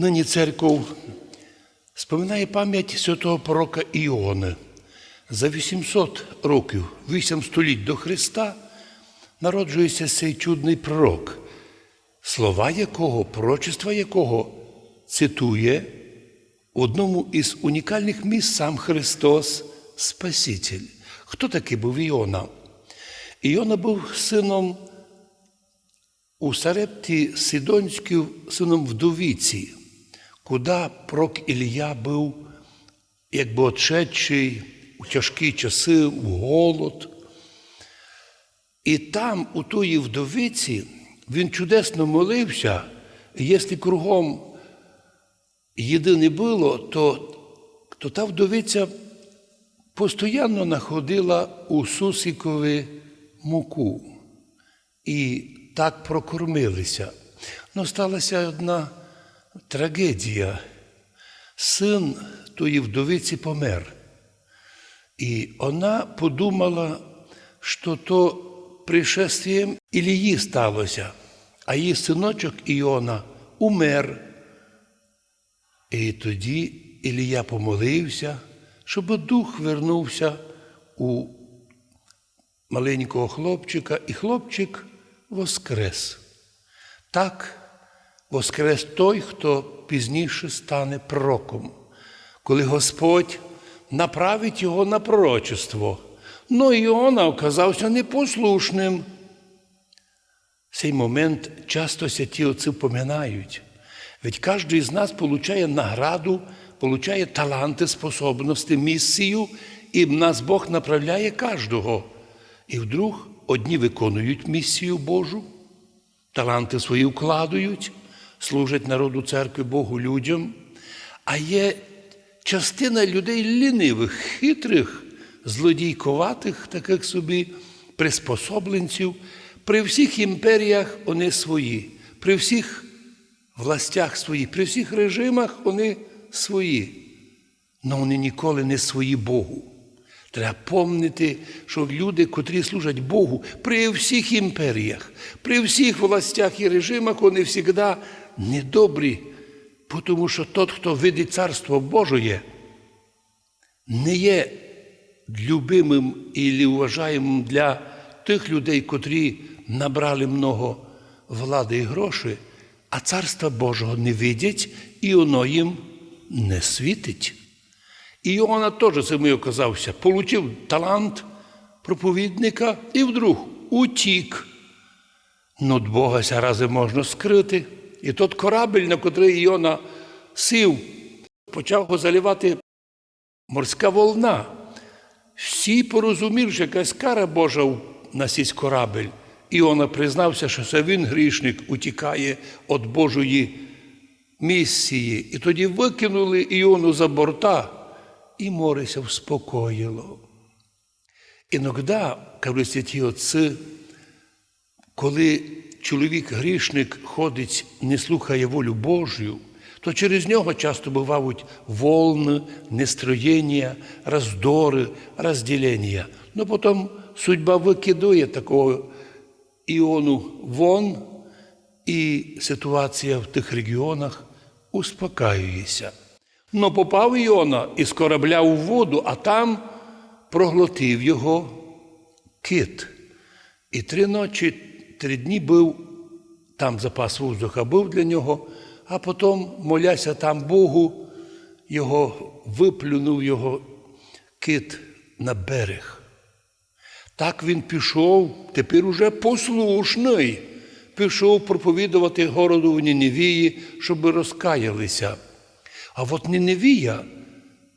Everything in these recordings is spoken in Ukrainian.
Нині церков споминає пам'ять святого пророка Іони. За 800 років, 8 століть до Христа, народжується цей чудний пророк, слова якого, пророчества якого цитує в одному із унікальних місць сам Христос Спаситель. Хто такий був Іона? Іона був сином у Сарепті Сидонськів, сином вдовіці, куди пророк Ілія був, якби отшедший у тяжкі часи, в голод. І там, у тої вдовиці, він чудесно молився, і якщо кругом їди не було, то, то та вдовиця постійно знаходила у Сусікові муку. І так прокормилися. Ну, сталася одна трагедія. Син тої вдовиці помер. І вона подумала, що то пришествієм Ілії сталося, а її синочок Іона умер. І тоді Ілія помолився, щоб дух вернувся у маленького хлопчика, і хлопчик воскрес. Так воскрес той, хто пізніше стане пророком, коли Господь направить його на пророчество. Ну Іона оказався непослушним. В Цей момент часто святі отці впоминають. Ведь кожен з нас получає награду, получає таланти, способності, місію, і в нас Бог направляє кожного. І вдруг одні виконують місію Божу, таланти свої вкладають, служать народу церкви Богу людям, а є частина людей лінивих, хитрих, злодійковатих, таких собі, приспособленців. При всіх імперіях вони свої, при всіх властях свої, при всіх режимах вони свої. але вони ніколи не свої Богу. Треба пам'ятати, що люди, котрі служать Богу, при всіх імперіях, при всіх властях і режимах, вони завжди недобрі, тому що тот, хто видить Царство Божоє, не є любимим і уважаємим для тих людей, котрі набрали много влади і грошей, а Царства Божого не видять, і воно їм не світить. І Іоанна теж цим оказався, получив талант проповідника і вдруг утік. Ну, Бога ся рази можна скрити. І тот корабель, на котрий Іона сів, почав його заливати морська волна. Всі порозуміли, що якась кара Божа на сісь корабель. Іона признався, що це він грішник утікає від Божої місії. І тоді викинули Іону за борта, і море ся вспокоїло. Іногда, кажуть святі отці, коли чоловік грішник ходить, не слухає волю Божою, то через нього часто бувають волни, нестроєння, роздори, розділення. Ну потім судьба викидує такого іону вон, і ситуація в тих регіонах успокаюється. Но попав Іона із корабля у воду, а там проглотив його кит. І три ночі, три дні був, там запас воздуха був для нього, а потім, моляся там Богу, його виплюнув його кит на берег. Так він пішов, тепер уже послушний, пішов проповідувати городу в Ніневії, щоб розкаялися. А от Ніневія,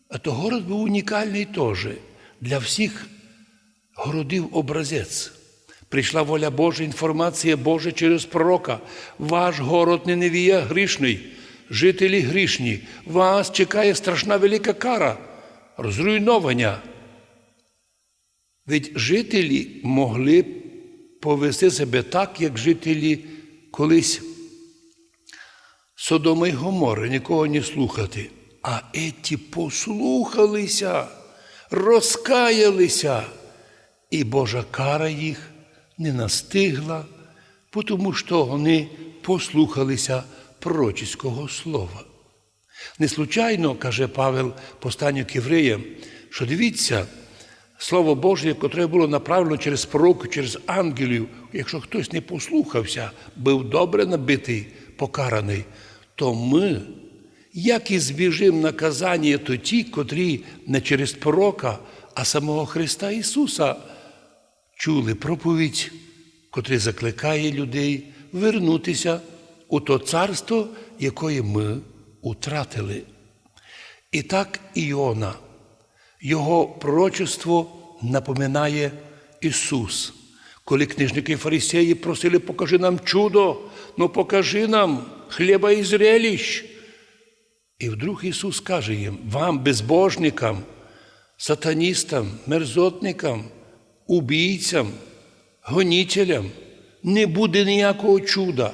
а то город був унікальний теж. Для всіх городів образець. Прийшла воля Божа, інформація Божа через пророка. Ваш город Ниневія грішний, жителі грішні. Вас чекає страшна велика кара, розруйновання. Ведь жителі могли повести себе так, як жителі колись Содома й Гомори, нікого не слухати. А еті послухалися, розкаялися, і Божа кара їх не настигла, тому що вони послухалися пророчського слова. Не случайно, каже Павел посланню к євреям, що дивіться, Слово Боже, котре було направлено через пророків, через ангелів, якщо хтось не послухався, був добре набитий, покараний, то ми, як і збіжимо наказання, то ті, котрі не через пророка, а самого Христа Ісуса чули проповідь, котрий закликає людей вернутися у то царство, яке ми утратили. І так Іона, його пророчество напоминає Ісус. Коли книжники фарисеї просили, покажи нам чудо, ну покажи нам хліба і зрелищ. І вдруг Ісус каже їм, вам, безбожникам, сатаністам, мерзотникам, убійцям, гонителям, не буде ніякого чуда,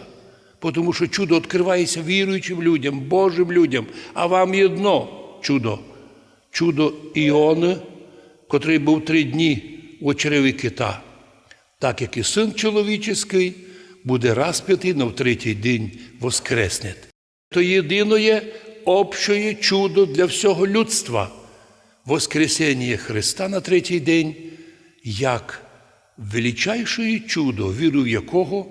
тому що чудо відкривається віруючим людям, Божим людям, а вам є одно чудо. Чудо Іони, котрий був три дні в очереві кита, так як і син чоловічий буде розп'ятий, в третій день воскресне. То єдине общее чудо для всього людства Воскресіння Христа на третій день, як величайшее чудо, віру в якого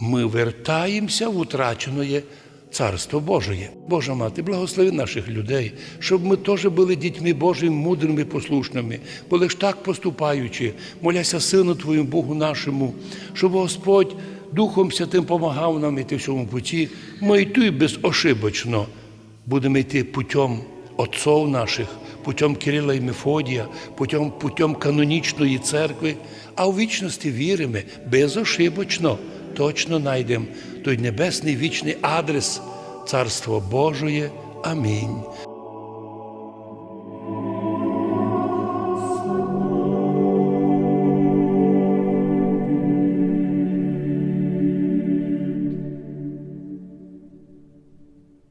ми вертаємося в утрачене Царство Божие. Божа мати, благослови наших людей, щоб ми теж були дітьми Божими, мудрими, послушними, були ж так поступаючи, моляся Сину Твоєму Богу нашому, щоб Господь Духом Святим помагав нам йти в цьому путі. Ми й тут безошибочно будемо йти путем отцов наших, путем Кирила і Мефодія, путем, путем канонічної церкви, а у вічності віримо безошибочно, точно знайдемо той небесний вічний адрес Царство Божоє. Амінь.